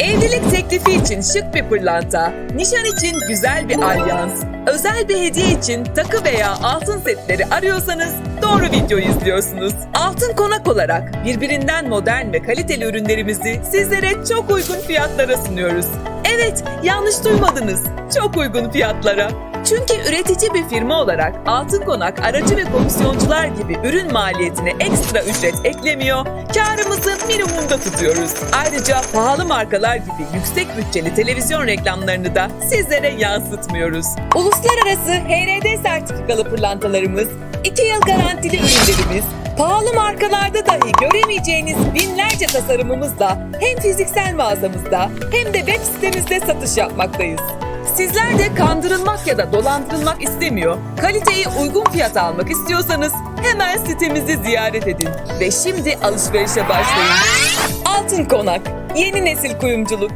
Evlilik teklifi için şık bir pırlanta, nişan için güzel bir alyans, özel bir hediye için takı veya altın setleri arıyorsanız doğru videoyu izliyorsunuz. Altın Konak olarak birbirinden modern ve kaliteli ürünlerimizi sizlere çok uygun fiyatlara sunuyoruz. Evet, yanlış duymadınız. Çok uygun fiyatlara. Çünkü üretici bir firma olarak Altın Konak aracı ve komisyoncular gibi ürün maliyetine ekstra ücret eklemiyor, karımızı minimumda tutuyoruz. Ayrıca pahalı markalar gibi yüksek bütçeli televizyon reklamlarını da sizlere yansıtmıyoruz. Uluslararası HRD sertifikalı pırlantalarımız, 2 yıl garantili ürünlerimiz, pahalı markalarda dahi göremeyeceğiniz binlerce tasarımımızla hem fiziksel mağazamızda hem de web sitemizde satış yapmaktayız. Sizler de kandırılmak ya da dolandırılmak istemiyor, kaliteyi uygun fiyata almak istiyorsanız hemen sitemizi ziyaret edin ve şimdi alışverişe başlayın. Altın Konak, yeni nesil kuyumculuk.